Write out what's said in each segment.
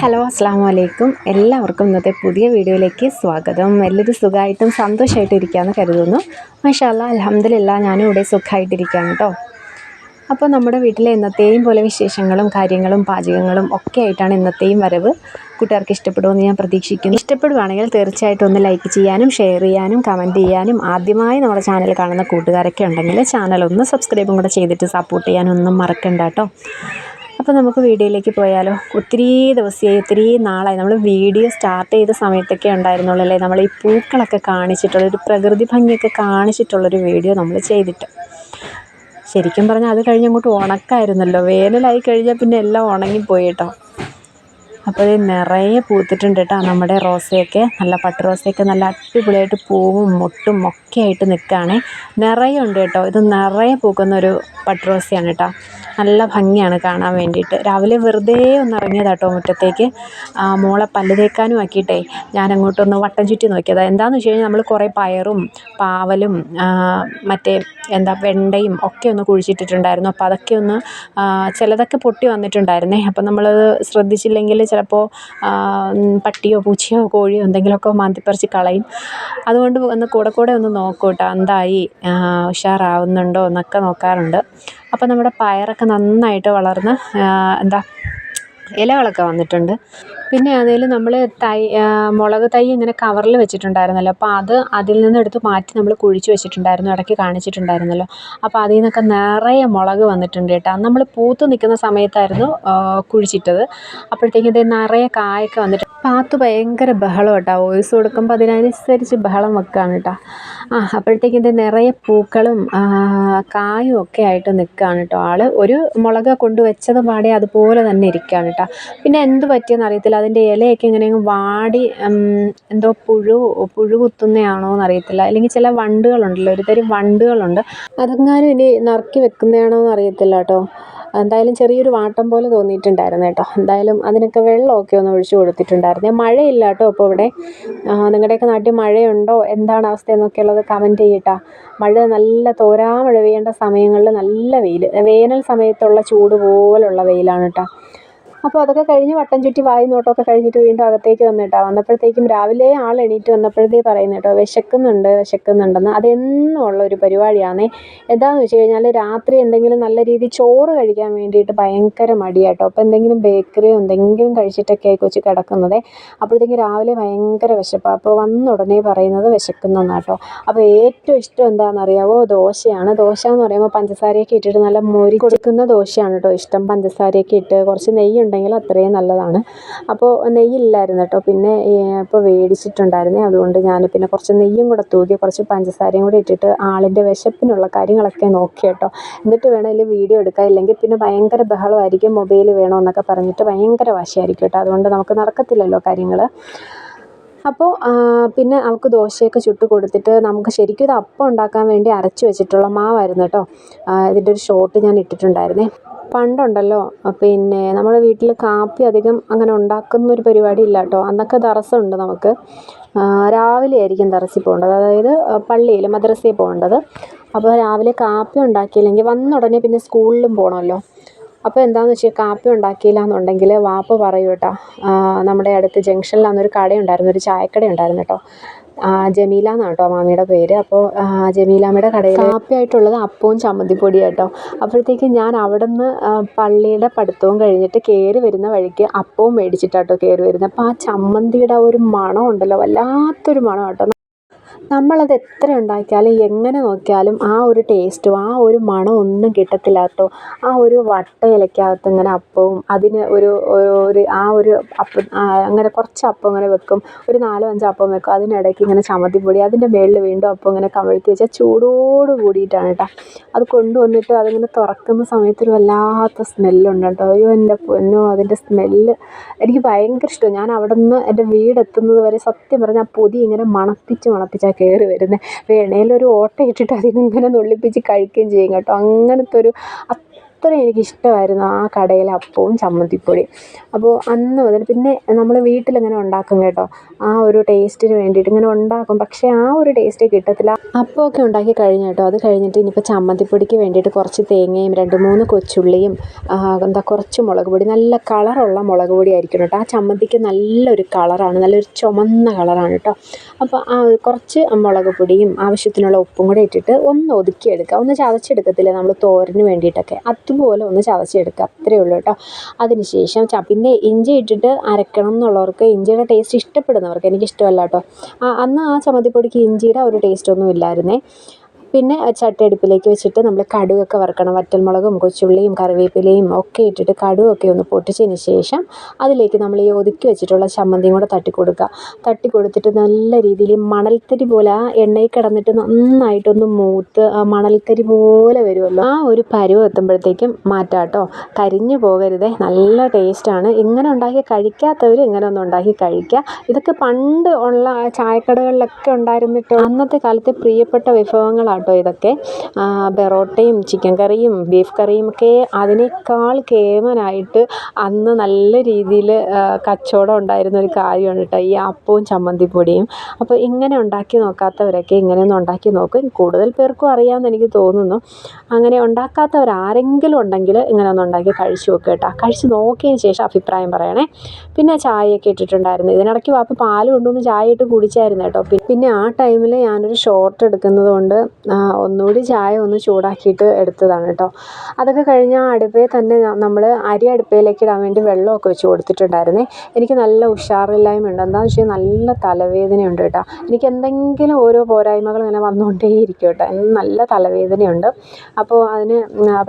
Hello അസ്സാം വലൈക്കും എല്ലാവർക്കും ഇന്നത്തെ പുതിയ വീഡിയോയിലേക്ക് സ്വാഗതം. എല്ലാവരും സുഖമായിട്ടും സന്തോഷമായിട്ടും ഇരിക്കാമെന്ന് കരുതുന്നു. മഷാല്ല അലഹമ്മദില്ല ഞാനും ഇവിടെ സുഖമായിട്ടിരിക്കുകയാണ് കേട്ടോ അപ്പോൾ നമ്മുടെ വീട്ടിലെ ഇന്നത്തെയും പോലെ വിശേഷങ്ങളും കാര്യങ്ങളും പാചകങ്ങളും ഒക്കെ ആയിട്ടാണ് ഇന്നത്തെയും വരവ്. കൂട്ടുകാർക്ക് ഇഷ്ടപ്പെടുമെന്ന് ഞാൻ പ്രതീക്ഷിക്കുന്നു. ഇഷ്ടപ്പെടുവാണെങ്കിൽ തീർച്ചയായിട്ടും ഒന്ന് ലൈക്ക് ചെയ്യാനും ഷെയർ ചെയ്യാനും കമന്റ് ചെയ്യാനും ആദ്യമായി നമ്മുടെ ചാനൽ കാണുന്ന കൂട്ടുകാരൊക്കെ ഉണ്ടെങ്കിൽ ചാനൽ ഒന്ന് സബ്സ്ക്രൈബും കൂടെ ചെയ്തിട്ട് സപ്പോർട്ട് ചെയ്യാനൊന്നും മറക്കണ്ട കേട്ടോ അപ്പോൾ നമുക്ക് വീഡിയോയിലേക്ക് പോയാലോ. ഒത്തിരി ദിവസമായി ഒത്തിരി നാളായി. നമ്മൾ വീഡിയോ സ്റ്റാർട്ട് ചെയ്ത സമയത്തൊക്കെ ഉണ്ടായിരുന്നുള്ളൂ അല്ലേ? നമ്മൾ ഈ പൂക്കളൊക്കെ കാണിച്ചിട്ടുള്ള ഒരു പ്രകൃതി ഭംഗിയൊക്കെ കാണിച്ചിട്ടുള്ളൊരു വീഡിയോ നമ്മൾ ചെയ്തിട്ട്. ശരിക്കും പറഞ്ഞാൽ അത് കഴിഞ്ഞ് അങ്ങോട്ട് ഉണക്കായിരുന്നല്ലോ. വേനലായി കഴിഞ്ഞാൽ പിന്നെ എല്ലാം ഉണങ്ങിപ്പോയി കേട്ടോ. അപ്പോൾ നിറയെ പൂത്തിട്ടുണ്ട് കേട്ടോ നമ്മുടെ റോസയൊക്കെ നല്ല പട്ട് റോസയൊക്കെ നല്ല അടിപൊളിയായിട്ട് പൂവും മൊട്ടും ഒക്കെ ആയിട്ട് നിൽക്കുകയാണ് നിറയെ ഉണ്ട് കേട്ടോ. ഇത് നിറയെ പൂക്കുന്ന ഒരു പട്ട് റോസയാണ് കേട്ടോ നല്ല ഭംഗിയാണ് കാണാൻ വേണ്ടിയിട്ട്. രാവിലെ വെറുതെ ഒന്ന് ഇറങ്ങിയതാട്ടോ മുറ്റത്തേക്ക്. മോളെ പല്ല് തേക്കാനും ആക്കിയിട്ടേ ഞാൻ അങ്ങോട്ടൊന്ന് വട്ടം ചുറ്റി നോക്കിയതാ. എന്താണെന്ന് വെച്ച് കഴിഞ്ഞാൽ നമ്മൾ കുറേ പയറും പാവലും മറ്റേ എന്താ വെണ്ടയും ഒക്കെ ഒന്ന് കുഴിച്ചിട്ടിട്ടുണ്ടായിരുന്നു. അപ്പോൾ അതൊക്കെ ഒന്ന് ചിലതൊക്കെ പൊട്ടി വന്നിട്ടുണ്ടായിരുന്നേ. അപ്പോൾ നമ്മളത് ശ്രദ്ധിച്ചില്ലെങ്കിൽ ചിലപ്പോൾ പട്ടിയോ പൂച്ചയോ കോഴിയോ എന്തെങ്കിലുമൊക്കെ മാന്തിപ്പറിച്ച് കളയും. അതുകൊണ്ട് ഒന്ന് കൂടെ കൂടെ ഒന്ന് നോക്കൂ കേട്ടോ എന്തായി ഉഷാറാവുന്നുണ്ടോ എന്നൊക്കെ നോക്കാറുണ്ട്. അപ്പോൾ നമ്മുടെ പയറൊക്കെ നന്നായിട്ട് വളർന്ന് എന്താ ഇലകളൊക്കെ വന്നിട്ടുണ്ട്. പിന്നെ അതിൽ നമ്മൾ തൈ മുളക് തൈ ഇങ്ങനെ കവറിൽ വെച്ചിട്ടുണ്ടായിരുന്നല്ലോ. അപ്പോൾ അത് അതിൽ നിന്ന് എടുത്ത് മാറ്റി നമ്മൾ കുഴിച്ച് വെച്ചിട്ടുണ്ടായിരുന്നു ഇടയ്ക്ക് കാണിച്ചിട്ടുണ്ടായിരുന്നല്ലോ. അപ്പോൾ അതിൽ നിന്നൊക്കെ നിറയെ മുളക് വന്നിട്ടുണ്ട് കേട്ടോ. നമ്മൾ പൂത്ത് നിൽക്കുന്ന സമയത്തായിരുന്നു കുഴിച്ചിട്ടത്. അപ്പോഴത്തേക്കും ഇത് നിറയെ കായൊക്കെ വന്നിട്ട് പാത്ത് ഭയങ്കര ബഹളം കേട്ടോ. വോയിസ് കൊടുക്കുമ്പോൾ അതിനനുസരിച്ച് ബഹളം വെക്കുകയാണ് കേട്ടോ. ആ അപ്പോഴത്തേക്കും ഇത് നിറയെ പൂക്കളും കായും ഒക്കെ ആയിട്ട് നിൽക്കുകയാണ് കേട്ടോ ആൾ ഒരു മുളക് കൊണ്ടുവച്ചത് പാടെ അതുപോലെ തന്നെ ഇരിക്കുകയാണ് കേട്ടോ. പിന്നെ എന്ത് പറ്റിയെന്ന് അറിയത്തില്ല. അതിന്റെ ഇലയൊക്കെ ഇങ്ങനെ വാടി എന്തോ പുഴു പുഴു കുത്തുന്നതാണോ എന്നറിയത്തില്ല. അല്ലെങ്കിൽ ചില വണ്ടുകളുണ്ടല്ലോ ഒരു തരം വണ്ടുകളുണ്ട്. അതെങ്ങാനും ഇനി നറുക്കി വെക്കുന്നതാണോ എന്നറിയത്തില്ല കേട്ടോ. എന്തായാലും ചെറിയൊരു വാട്ടം പോലെ തോന്നിയിട്ടുണ്ടായിരുന്നു കേട്ടോ. എന്തായാലും അതിനൊക്കെ വെള്ളമൊക്കെ ഒന്ന് ഒഴിച്ചു കൊടുത്തിട്ടുണ്ടായിരുന്നു. മഴയില്ല കേട്ടോ അപ്പോൾ ഇവിടെ. നിങ്ങളുടെയൊക്കെ നാട്ടിൽ മഴയുണ്ടോ? എന്താണ് അവസ്ഥ എന്നൊക്കെ എന്നൊക്കെയുള്ളത് കമന്റ് ചെയ്യട്ടാ. മഴ നല്ല തോരാ മഴ പെയ്യേണ്ട സമയങ്ങളിൽ നല്ല വെയിൽ വേനൽ സമയത്തുള്ള ചൂട് പോലുള്ള വെയിലാണ് കേട്ടോ. അപ്പോൾ അതൊക്കെ കഴിഞ്ഞ് വട്ടം ചുറ്റി വായി നോട്ടമൊക്കെ കഴിഞ്ഞിട്ട് വീണ്ടും അകത്തേക്ക് വന്നിട്ടാ. വന്നപ്പോഴത്തേക്കും രാവിലെ ആൾ എണീറ്റ് വന്നപ്പോഴത്തേ പറയുന്നു കേട്ടോ വിശക്കുന്നുണ്ട് വിശക്കുന്നുണ്ടെന്ന്. അതെന്നും ഉള്ള ഒരു പരിപാടിയാണേ എന്താണെന്ന് വെച്ച് കഴിഞ്ഞാൽ രാത്രി എന്തെങ്കിലും നല്ല രീതിയിൽ ചോറ് കഴിക്കാൻ വേണ്ടിയിട്ട് ഭയങ്കര മടിയാട്ടോ അപ്പോൾ എന്തെങ്കിലും ബേക്കറിയോ എന്തെങ്കിലും കഴിച്ചിട്ടൊക്കെ ആയി കൊച്ചു കിടക്കുന്നത്. അപ്പോഴത്തേക്കും രാവിലെ ഭയങ്കര വിശപ്പാണ് അപ്പോൾ വന്ന ഉടനെ പറയുന്നത് വിശക്കുന്നെന്നാട്ടോ അപ്പോൾ ഏറ്റവും ഇഷ്ടം എന്താണെന്നറിയാവോ ദോശയാണ്. ദോശ എന്ന് പറയുമ്പോൾ പഞ്ചസാരയൊക്കെ ഇട്ടിട്ട് നല്ല മൊരി കൊടുക്കുന്ന ദോശയാണ് കേട്ടോ ഇഷ്ടം. പഞ്ചസാരയൊക്കെ ഇട്ട് കുറച്ച് നെയ്യ് ഉണ്ടെങ്കിൽ അത്രയും നല്ലതാണ്. അപ്പോൾ നെയ്യില്ലായിരുന്നു കേട്ടോ. പിന്നെ ഇപ്പോൾ മേടിച്ചിട്ടുണ്ടായിരുന്നേ അതുകൊണ്ട് ഞാൻ പിന്നെ കുറച്ച് നെയ്യും കൂടെ തൂക്കി കുറച്ച് പഞ്ചസാരയും കൂടി ഇട്ടിട്ട് ആളിന്റെ വിശപ്പിനുള്ള കാര്യങ്ങളൊക്കെ നോക്കി കേട്ടോ. എന്നിട്ട് വേണം വീഡിയോ എടുക്കാൻ. ഇല്ലെങ്കിൽ പിന്നെ ഭയങ്കര ബഹളമായിരിക്കും. മൊബൈൽ വേണമെന്നൊക്കെ പറഞ്ഞിട്ട് ഭയങ്കര വാശിയായിരിക്കും കേട്ടോ. അതുകൊണ്ട് നമുക്ക് നടക്കത്തില്ലല്ലോ കാര്യങ്ങൾ അപ്പോൾ പിന്നെ അവൾക്ക് ദോശയൊക്കെ ചുട്ട് കൊടുത്തിട്ട് നമുക്ക് ശരിക്കും ഇത് അപ്പം ഉണ്ടാക്കാൻ വേണ്ടി അരച്ച് വെച്ചിട്ടുള്ള മാവായിരുന്നു കേട്ടോ. ഇതിന്റെ ഒരു ഷോട്ട് ഞാൻ ഇട്ടിട്ടുണ്ടായിരുന്നേ. പണ്ടുണ്ടല്ലോ. പിന്നെ നമ്മുടെ വീട്ടിൽ കാപ്പി അധികം അങ്ങനെ ഉണ്ടാക്കുന്ന ഒരു പരിപാടി ഇല്ല കേട്ടോ അന്നൊക്കെ തറസ്സുണ്ട് നമുക്ക്. രാവിലെ ആയിരിക്കും തറസ്സിൽ പോകേണ്ടത്. അതായത് പള്ളിയിൽ മദ്രസയിൽ പോകേണ്ടത്. അപ്പോൾ രാവിലെ കാപ്പി ഉണ്ടാക്കിയില്ലെങ്കിൽ വന്ന ഉടനെ പിന്നെ സ്കൂളിലും പോകണമല്ലോ അപ്പോൾ എന്താണെന്ന് വെച്ചാൽ കാപ്പി ഉണ്ടാക്കിയില്ല എന്നുണ്ടെങ്കിൽ വാപ്പ പറയും കേട്ടോ നമ്മുടെ അടുത്ത് ജംഗ്ഷനിൽ അന്നൊരു കടയുണ്ടായിരുന്നു ഒരു ചായക്കട ഉണ്ടായിരുന്നു കേട്ടോ ജമീല എന്നാണ് കേട്ടോ മാമിയുടെ പേര്. അപ്പോൾ ജമീലാമ്മയുടെ കടയിൽ കാപ്പിയായിട്ടുള്ളത് അപ്പവും ചമ്മന്തിപ്പൊടി കേട്ടോ അപ്പോഴത്തേക്ക് ഞാൻ അവിടെ നിന്ന് പള്ളിയുടെ പഠിത്തവും കഴിഞ്ഞിട്ട് കയറി വരുന്ന വഴിക്ക് അപ്പവും മേടിച്ചിട്ടാട്ടോ കയറി വരുന്നത് അപ്പോൾ ആ ചമ്മന്തിയുടെ ഒരു മണം ഉണ്ടല്ലോ വല്ലാത്തൊരു മണം കേട്ടോ നമ്മളത് എത്ര ഉണ്ടാക്കിയാലും എങ്ങനെ നോക്കിയാലും ആ ഒരു ടേസ്റ്റും ആ ഒരു മണം ഒന്നും കിട്ടത്തില്ല കേട്ടോ. ആ ഒരു വട്ട ഇലയ്ക്കകത്ത് ഇങ്ങനെ അപ്പവും അതിന് ഒരു ഒരു ആ ഒരു അപ്പം അങ്ങനെ കുറച്ച് അപ്പം ഇങ്ങനെ വെക്കും. ഒരു നാലോ അഞ്ചോ അപ്പം വെക്കും. അതിനിടയ്ക്ക് ഇങ്ങനെ ചമ്മന്തിപ്പൊടി അതിന്റെ മേളിൽ വീണ്ടും അപ്പം ഇങ്ങനെ കമഴ്ത്തി വെച്ചാൽ ചൂടോട് കൂടിയിട്ടാണ് കേട്ടോ. അത് കൊണ്ടുവന്നിട്ട് അതിങ്ങനെ തുറക്കുന്ന സമയത്ത് ഒരു വല്ലാത്ത സ്മെല്ലുണ്ട് കേട്ടോ. അയ്യോ എന്റെ പൊന്നോ അതിന്റെ സ്മെല്ല്. എനിക്ക് ഭയങ്കര ഇഷ്ടമാണ്. ഞാൻ അവിടെ നിന്ന് എന്റെ വീടെത്തുന്നത് വരെ സത്യം പറഞ്ഞാൽ പൊതി ഇങ്ങനെ മണപ്പിച്ച് മണപ്പിച്ച് മണപ്പിച്ചാൽ കയറി വരുന്നത് വേണേലൊരു ഓട്ട ഇട്ടിട്ട് അതിൽ നിന്ന് ഇങ്ങനെ നുള്ളിപ്പിച്ച് കഴിക്കുകയും ചെയ്യും കേട്ടോ. അങ്ങനത്തെ ഒരു അത്രയും എനിക്കിഷ്ടമായിരുന്നു ആ കടയിലെ അപ്പവും ചമ്മന്തിപ്പൊടിയും. അപ്പോൾ അന്ന് മുതൽ പിന്നെ നമ്മൾ വീട്ടിലിങ്ങനെ ഉണ്ടാക്കും കേട്ടോ. ആ ഒരു ടേസ്റ്റിന് വേണ്ടിയിട്ട് ഇങ്ങനെ ഉണ്ടാക്കും. പക്ഷേ ആ ഒരു ടേസ്റ്റ് കിട്ടത്തില്ല. അപ്പമൊക്കെ ഉണ്ടാക്കി കഴിഞ്ഞു കേട്ടോ. അത് കഴിഞ്ഞിട്ട് ഇനിയിപ്പോൾ ചമ്മന്തിപ്പൊടിക്ക് വേണ്ടിയിട്ട് കുറച്ച് തേങ്ങയും രണ്ട് മൂന്ന് കൊച്ചുള്ളിയും എന്താ കുറച്ച് മുളക് പൊടി നല്ല കളറുള്ള മുളക് പൊടി ആയിരിക്കണം കേട്ടോ. ആ ചമ്മന്തിക്ക് നല്ലൊരു കളറാണ്. നല്ലൊരു ചുമന്ന കളറാണ് കേട്ടോ. അപ്പോൾ ആ കുറച്ച് മുളക് പൊടിയും ആവശ്യത്തിനുള്ള ഉപ്പും കൂടെ ഇട്ടിട്ട് ഒന്ന് ഒതുക്കിയെടുക്കുക. ഒന്ന് ചതച്ചെടുക്കത്തില്ലേ നമ്മൾ തോരന് വേണ്ടിയിട്ടൊക്കെ. അതുപോലെ ഒന്ന് ചതച്ചെടുക്കുക. അത്രയേ ഉള്ളൂ കേട്ടോ. അതിനുശേഷം പിന്നെ ഇഞ്ചി ഇട്ടിട്ട് അരക്കണം എന്നുള്ളവർക്ക് ഇഞ്ചിയുടെ ടേസ്റ്റ് ഇഷ്ടപ്പെടുന്നവർക്ക് എനിക്കിഷ്ടമല്ല കേട്ടോ. ആ അന്ന് ആ ചമ്മന്തിപ്പൊടിക്ക് ഇഞ്ചിയുടെ ഒരു ടേസ്റ്റ് ഒന്നും ഇല്ലായിരുന്നേ. പിന്നെ ചട്ടി അടുപ്പിലേക്ക് വെച്ചിട്ട് നമ്മൾ കടുകൊക്കെ വറുക്കണം. വറ്റൽമുളകും കൊച്ചുള്ളിയും കറിവേപ്പിലയും ഒക്കെ ഇട്ടിട്ട് കടുകൊക്കെ ഒന്ന് പൊട്ടിച്ചതിന് ശേഷം അതിലേക്ക് നമ്മൾ ഈ ഒതുക്കി വെച്ചിട്ടുള്ള ചമ്മന്തിയും കൂടെ തട്ടി കൊടുക്കുക. തട്ടി കൊടുത്തിട്ട് നല്ല രീതിയിൽ മണൽത്തരി പോലെ ആ എണ്ണയിൽ കിടന്നിട്ട് നന്നായിട്ടൊന്ന് മൂത്ത് ആ മണൽത്തരി പോലെ വരുമല്ലോ. ആ ഒരു പരുവ് എത്തുമ്പോഴത്തേക്കും മാറ്റാം കേട്ടോ. കരിഞ്ഞു പോകരുതേ. നല്ല ടേസ്റ്റാണ് ഇങ്ങനെ ഉണ്ടാക്കി കഴിക്കാത്തവർ ഇങ്ങനെ ഒന്ന് ഉണ്ടാക്കി കഴിക്കുക. ഇതൊക്കെ പണ്ട് ഉള്ള ചായക്കടകളിലൊക്കെ ഉണ്ടായിരുന്നിട്ട്? അന്നത്തെ കാലത്തെ പ്രിയപ്പെട്ട വിഭവങ്ങളാട്ടോ ഇതൊക്കെ. പെറോട്ടയും ചിക്കൻ കറിയും ബീഫ് കറിയും ഒക്കെ അതിനേക്കാൾ കേമനായിട്ട് അന്ന് നല്ല രീതിയിൽ കച്ചവടം ഉണ്ടായിരുന്ന ഒരു കാര്യമാണ് കേട്ടോ ഈ അപ്പവും ചമ്മന്തിപ്പൊടിയും. അപ്പോൾ ഇങ്ങനെ ഉണ്ടാക്കി നോക്കാത്തവരൊക്കെ ഇങ്ങനെ ഒന്ന് ഉണ്ടാക്കി നോക്കും. കൂടുതൽ പേർക്കും അറിയാമെന്ന് എനിക്ക് തോന്നുന്നു. അങ്ങനെ ഉണ്ടാക്കാത്തവർ ആരെങ്കിലും ഉണ്ടെങ്കിൽ ഇങ്ങനെ ഒന്ന് ഉണ്ടാക്കി കഴിച്ചു നോക്കുക കേട്ടോ. കഴിച്ച് നോക്കിയതിന് ശേഷം അഭിപ്രായം പറയണേ. പിന്നെ ചായയൊക്കെ ഇട്ടിട്ടുണ്ടായിരുന്നു. ഇതിനിടയ്ക്ക് വാപ്പ പാൽ കൊണ്ടുവന്ന് ചായ ഇട്ട് കുടിച്ചായിരുന്നു കേട്ടോ. പിന്നെ ആ ടൈമിൽ ഞാനൊരു ഷോർട്ട് എടുക്കുന്നത് കൊണ്ട് ഒന്നുകൂടി ചായ ഒന്ന് ചൂടാക്കിയിട്ട് എടുത്തതാണ് കേട്ടോ. അതൊക്കെ കഴിഞ്ഞ് ആ അടുപ്പിൽ തന്നെ നമ്മൾ അരി അടുപ്പയിലേക്ക് ഇടാൻ വേണ്ടി വെള്ളമൊക്കെ വെച്ച് കൊടുത്തിട്ടുണ്ടായിരുന്നേ. എനിക്ക് നല്ല ഉഷാറില്ലായ്മ ഉണ്ട്. എന്താണെന്ന് വെച്ചാൽ നല്ല തലവേദനയുണ്ട് കേട്ടോ. എനിക്ക് എന്തെങ്കിലും ഓരോ പോരായ്മകൾ ഇങ്ങനെ വന്നുകൊണ്ടേയിരിക്കും കേട്ടോ. നല്ല തലവേദനയുണ്ട്. അപ്പോൾ അതിന്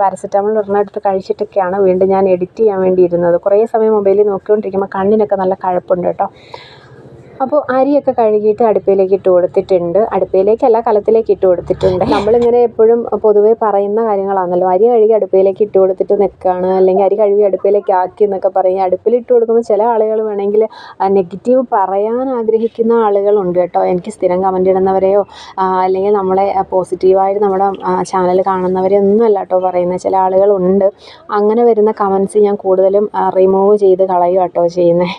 പാരസെറ്റാമോൾ ഒരെണ്ണെടുത്ത് കഴിച്ചിട്ടൊക്കെയാണ് വീണ്ടും ഞാൻ എഡിറ്റ് ചെയ്യാൻ വേണ്ടി ഇരുന്നത്. കുറേ സമയം മൊബൈലിൽ നോക്കിക്കൊണ്ടിരിക്കുമ്പോൾ കണ്ണിനൊക്കെ നല്ല കഴപ്പുണ്ട് കേട്ടോ. അപ്പോൾ അരിയൊക്കെ കഴുകിയിട്ട് അടുപ്പിലേക്ക് ഇട്ട് കൊടുത്തിട്ടുണ്ട്. അടുപ്പിലേക്കല്ല കലത്തിലേക്ക് ഇട്ട് കൊടുത്തിട്ടുണ്ട്. നമ്മളിങ്ങനെ എപ്പോഴും പൊതുവേ പറയുന്ന കാര്യങ്ങളാണല്ലോ. അരി കഴുകി അടുപ്പിലേക്ക് ഇട്ട് കൊടുത്തിട്ട് നിൽക്കുകയാണ് അല്ലെങ്കിൽ അരി കഴുകി അടുപ്പിലേക്ക് ആക്കി എന്നൊക്കെ പറയും. അടുപ്പിൽ ഇട്ട് കൊടുക്കുമ്പോൾ ചില ആളുകൾ വേണമെങ്കിൽ നെഗറ്റീവ് പറയാൻ ആഗ്രഹിക്കുന്ന ആളുകളുണ്ട് കേട്ടോ. എനിക്ക് സ്ഥിരം കമന്റ് ഇടുന്നവരെയോ അല്ലെങ്കിൽ നമ്മളെ പോസിറ്റീവായിട്ട് നമ്മുടെ ചാനൽ കാണുന്നവരെ ഒന്നും അല്ല കേട്ടോ പറയുന്നത്. ചില ആളുകളുണ്ട് അങ്ങനെ വരുന്ന കമൻസ് ഞാൻ കൂടുതലും റിമൂവ് ചെയ്ത് കളയുക കേട്ടോ ചെയ്യുന്നത്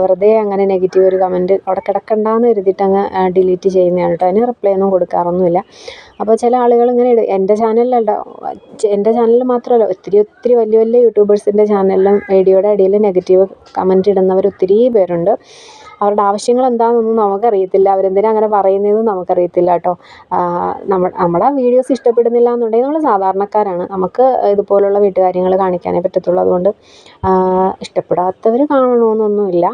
വെറുതെ അങ്ങനെ നെഗറ്റീവ് ഒരു കമന്റ് അവിടെ കിടക്കണ്ടെന്ന് കരുതിയിട്ട് അങ്ങ് ഡിലീറ്റ് ചെയ്യുന്നതാണ് കേട്ടോ. അതിന് റിപ്ലൈ ഒന്നും കൊടുക്കാറൊന്നുമില്ല. അപ്പോൾ ചില ആളുകൾ ഇങ്ങനെ ഇടും. എന്റെ ചാനലിലല്ല എന്റെ ചാനലിൽ മാത്രമല്ല ഒത്തിരി ഒത്തിരി വലിയ വലിയ യൂട്യൂബേഴ്സിന്റെ ചാനലിലും വീഡിയോയുടെ ഇടയിൽ നെഗറ്റീവ് കമന്റ് ഇടുന്നവർ ഒത്തിരി പേരുണ്ട്. അവരുടെ ആവശ്യങ്ങൾ എന്താണെന്നൊന്നും നമുക്കറിയത്തില്ല. അവരെന്തിനാ അങ്ങനെ പറയുന്നതെന്ന് നമുക്കറിയത്തില്ല കേട്ടോ. നമ്മൾ നമ്മുടെ വീഡിയോസ് ഇഷ്ടപ്പെടുന്നില്ല എന്നുണ്ടെങ്കിൽ നമ്മൾ സാധാരണക്കാരാണ്. നമുക്ക് ഇതുപോലുള്ള വീട്ടുകാര്യങ്ങൾ കാണിക്കാനേ പറ്റത്തുള്ളൂ. അതുകൊണ്ട് ഇഷ്ടപ്പെടാത്തവർ കാണണമെന്നൊന്നുമില്ല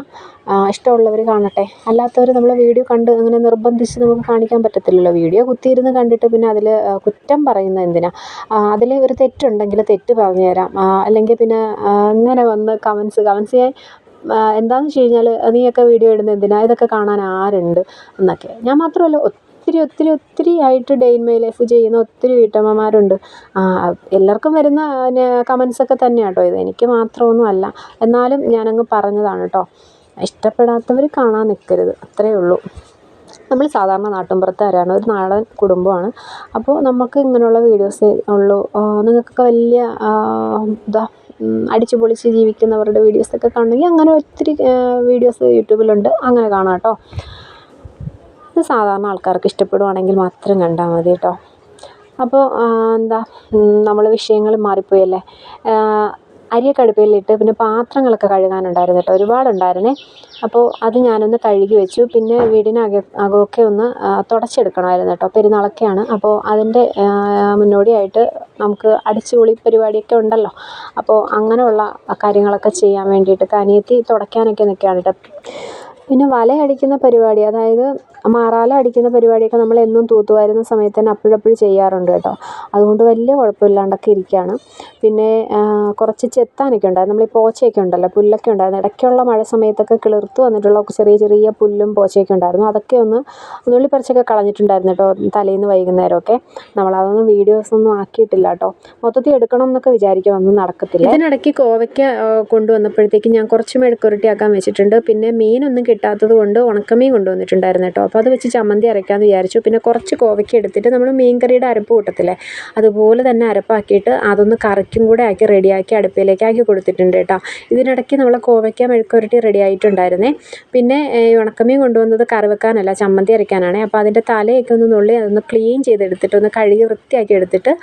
ഇഷ്ടമുള്ളവർ കാണട്ടെ. അല്ലാത്തവർ നമ്മൾ വീഡിയോ കണ്ട് അങ്ങനെ നിർബന്ധിച്ച് നമുക്ക് കാണിക്കാൻ പറ്റത്തില്ലല്ലോ. വീഡിയോ കുത്തിയിരുന്ന് കണ്ടിട്ട് പിന്നെ അതിൽ കുറ്റം പറയുന്ന എന്തിനാ? അതിൽ ഒരു തെറ്റുണ്ടെങ്കിൽ തെറ്റ് പറഞ്ഞു തരാം അല്ലെങ്കിൽ പിന്നെ ഇങ്ങനെ വന്ന് കമൻസ് കമൻസ് ആ, എന്താണെന്ന് വെച്ച് കഴിഞ്ഞാൽ നീയൊക്കെ വീഡിയോ ഇടുന്നത് എന്തിനാ? ഇതൊക്കെ കാണാൻ ആരുണ്ട് എന്നൊക്കെ. ഞാൻ മാത്രമല്ല ഒത്തിരി ഒത്തിരി ഒത്തിരി ആയിട്ട് ഡേ ഇൻ മൈ ലൈഫ് ചെയ്യുന്ന ഒത്തിരി വീട്ടമ്മമാരുണ്ട്. എല്ലാവർക്കും വരുന്ന കമൻസ് ഒക്കെ തന്നെയാണ് കേട്ടോ ഇത്. എനിക്ക് മാത്രമൊന്നും അല്ല. എന്നാലും ഞാനങ്ങ് പറഞ്ഞതാണ് കേട്ടോ ഇഷ്ടപ്പെടാത്തവർ കാണാൻ നിൽക്കരുത് അത്രയേ ഉള്ളൂ. നമ്മൾ സാധാരണ നാട്ടിൻപുറത്തുകാരാണ് ഒരു നാടൻ കുടുംബമാണ്. അപ്പോൾ നമുക്ക് ഇങ്ങനെയുള്ള വീഡിയോസേ ഉള്ളൂ. നിങ്ങൾക്കൊക്കെ വലിയ എന്താ അടിച്ചു പൊളിച്ച് ജീവിക്കുന്നവരുടെ വീഡിയോസൊക്കെ കാണണമെങ്കിൽ അങ്ങനെ ഒത്തിരി വീഡിയോസ് യൂട്യൂബിലുണ്ട്. അങ്ങനെ കാണാം കേട്ടോ. ഇത് സാധാരണ ആൾക്കാർക്ക് ഇഷ്ടപ്പെടുവാണെങ്കിൽ മാത്രം കണ്ടാൽ മതി കേട്ടോ. അപ്പോൾ എന്താ നമ്മൾ വിഷയങ്ങൾ മാറിപ്പോയല്ലേ അരിയൊക്കെ അടുപ്പയിലിട്ട് പിന്നെ പാത്രങ്ങളൊക്കെ കഴുകാനുണ്ടായിരുന്നു കേട്ടോ. ഒരുപാടുണ്ടായിരുന്നേ. അപ്പോൾ അത് ഞാനൊന്ന് കഴുകി വെച്ചു. പിന്നെ വീടിനക അകമൊക്കെ ഒന്ന് തുടച്ചെടുക്കണമായിരുന്നു കേട്ടോ. പെരുന്നാളൊക്കെയാണ്. അപ്പോൾ അതിന്റെ മുന്നോടിയായിട്ട് നമുക്ക് അടിച്ചുപൊളി പരിപാടിയൊക്കെ ഉണ്ടല്ലോ. അപ്പോൾ അങ്ങനെയുള്ള കാര്യങ്ങളൊക്കെ ചെയ്യാൻ വേണ്ടിയിട്ട് കനിയത്തി തുടയ്ക്കാനൊക്കെ നിൽക്കുകയാണ് കേട്ടോ. പിന്നെ വലയടിക്കുന്ന പരിപാടി അതായത് മാറാല അടിക്കുന്ന പരിപാടിയൊക്കെ നമ്മൾ എന്നും തൂത്തുവാരുന്ന സമയത്ത് തന്നെ അപ്പോഴപ്പോഴും ചെയ്യാറുണ്ട് കേട്ടോ. അതുകൊണ്ട് വലിയ കുഴപ്പമില്ലാണ്ടൊക്കെ ഇരിക്കുകയാണ്. പിന്നെ കുറച്ച് ചെത്താനൊക്കെ ഉണ്ടായിരുന്നു. നമ്മൾ ഈ പോച്ചയൊക്കെ ഉണ്ടല്ലോ പുല്ലൊക്കെ ഉണ്ടായിരുന്നു. ഇടയ്ക്കുള്ള മഴ സമയത്തൊക്കെ കിളിർത്ത് വന്നിട്ടുള്ള ചെറിയ ചെറിയ പുല്ലും പോച്ചയൊക്കെ ഉണ്ടായിരുന്നു. അതൊക്കെ ഒന്ന് നുള്ളിപ്പറിച്ചൊക്കെ കളഞ്ഞിട്ടുണ്ടായിരുന്നു കേട്ടോ തലേന്ന് വൈകുന്നേരമൊക്കെ. നമ്മളതൊന്നും വീഡിയോസ് ഒന്നും ആക്കിയിട്ടില്ല കേട്ടോ. മൊത്തത്തിൽ എടുക്കണം എന്നൊക്കെ വിചാരിക്കും ഒന്നും നടക്കത്തില്ല. ഇതിനിടയ്ക്ക് കോവയ്ക്ക കൊണ്ടുവന്നപ്പോഴത്തേക്ക് ഞാൻ കുറച്ച് മെഴുക്കുരുട്ടിയാക്കാൻ വെച്ചിട്ടുണ്ട്. പിന്നെ മീനൊന്നും കിട്ടാത്തത് കൊണ്ട് ഉണക്കമീൻ കൊണ്ടുവന്നിട്ടുണ്ടായിരുന്നു കേട്ടോ. അപ്പോൾ അത് വെച്ച് ചമ്മന്തി അരയ്ക്കാമെന്ന് വിചാരിച്ചു. പിന്നെ കുറച്ച് കോവയ്ക്ക എടുത്തിട്ട് നമ്മൾ മീൻ കറിയുടെ അരപ്പ് കൂട്ടത്തില്ലേ? അതുപോലെ തന്നെ അരപ്പാക്കിയിട്ട് അതൊന്ന് കറിക്കും കൂടെ ആക്കി റെഡിയാക്കി അടുപ്പിലേക്ക് ആക്കി കൊടുത്തിട്ടുണ്ട് കേട്ടോ. ഇതിനിടയ്ക്ക് നമ്മൾ കോവയ്ക്ക മെഴുക്കുരട്ടി റെഡി ആയിട്ടുണ്ടായിരുന്നേ. പിന്നെ ഉണക്കമീൻ കൊണ്ടുവന്നത് കറി വെക്കാനല്ല ചമ്മന്തി അരയ്ക്കാനാണ്. അപ്പോൾ അതിന്റെ തലയൊക്കെ ഒന്ന് നുള്ളി അതൊന്ന് ക്ലീൻ ചെയ്തെടുത്തിട്ട് ഒന്ന് കഴുകി വൃത്തിയാക്കി എടുത്തിട്ട്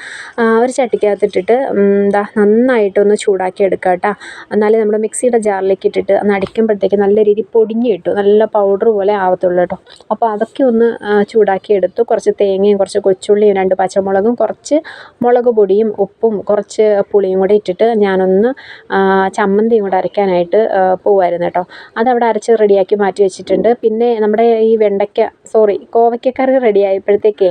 ഒരു ചട്ടിക്കകത്തിട്ടിട്ട് എന്താ നന്നായിട്ടൊന്ന് ചൂടാക്കി എടുക്കുക കേട്ടോ. എന്നാലേ നമ്മൾ മിക്സിയുടെ ജാറിലേക്ക് ഇട്ടിട്ട് ഒന്ന് അടിക്കുമ്പോഴത്തേക്ക് നല്ല രീതിയിൽ പൊടിഞ്ഞ് കിട്ടും നല്ല പൗഡർ പോലെ ആവത്തുള്ളൂ കേട്ടോ അപ്പോൾ അതൊക്കെ ഒന്ന് ചൂടാക്കി എടുത്തു. കുറച്ച് തേങ്ങയും കുറച്ച് കൊച്ചുള്ളിയും രണ്ട് പച്ചമുളകും കുറച്ച് മുളക് പൊടിയും ഉപ്പും കുറച്ച് പുളിയും കൂടെ ഇട്ടിട്ട് ഞാനൊന്ന് ചമ്മന്തിയും കൂടെ അരയ്ക്കാനായിട്ട് പോവായിരുന്നു കേട്ടോ അതവിടെ അരച്ച് റെഡിയാക്കി മാറ്റി വെച്ചിട്ടുണ്ട്. പിന്നെ നമ്മുടെ ഈ വെണ്ടയ്ക്ക സോറി കോവയ്ക്കക്കറി റെഡി ആയപ്പോഴത്തേക്കേ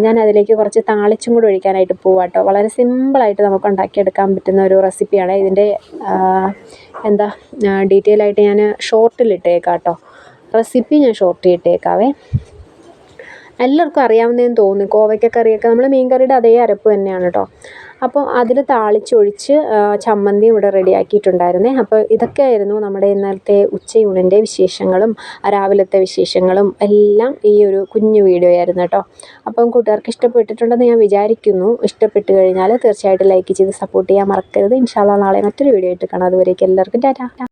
ഞാൻ അതിലേക്ക് കുറച്ച് താളിച്ചും കൂടി ഒഴിക്കാനായിട്ട് പോവാം കേട്ടോ വളരെ സിമ്പിളായിട്ട് നമുക്ക് ഉണ്ടാക്കിയെടുക്കാൻ പറ്റുന്ന ഒരു റെസിപ്പിയാണ് ഇതിന്റെ എന്താ ഡീറ്റെയിൽ ആയിട്ട് ഞാൻ ഷോർട്ടിൽ ഇട്ടേക്കാം കേട്ടോ റെസിപ്പി ഞാൻ ഷോർട്ടിൽ ഇട്ടേക്കാവേ. എല്ലാവർക്കും അറിയാവുന്നതെന്ന് തോന്നുന്നു. കോവയ്ക്ക കറിയൊക്കെ. നമ്മൾ മീൻ കറിയുടെ അതേ അരപ്പ് തന്നെയാണ് കേട്ടോ അപ്പോൾ അതിൽ താളിച്ചൊഴിച്ച് ചമ്മന്തി ഇവിടെ റെഡിയാക്കിയിട്ടുണ്ടായിരുന്നേ. അപ്പോൾ ഇതൊക്കെയായിരുന്നു നമ്മുടെ ഇന്നലത്തെ ഉച്ചയൂണിന്റെ വിശേഷങ്ങളും രാവിലത്തെ വിശേഷങ്ങളും എല്ലാം ഈ ഒരു കുഞ്ഞു വീഡിയോ ആയിരുന്നു കേട്ടോ അപ്പം കൂട്ടുകാർക്ക് ഇഷ്ടപ്പെട്ടിട്ടുണ്ടെന്ന് ഞാൻ വിചാരിക്കുന്നു. ഇഷ്ടപ്പെട്ട് കഴിഞ്ഞാൽ തീർച്ചയായിട്ടും ലൈക്ക് ചെയ്ത് സപ്പോർട്ട് ചെയ്യാൻ മറക്കരുത്. ഇൻഷാല്ല നാളെ മറ്റൊരു വീഡിയോ ആയിട്ട് കാണാം. അതുവരേക്കും എല്ലാവർക്കും ടാറ്റാ.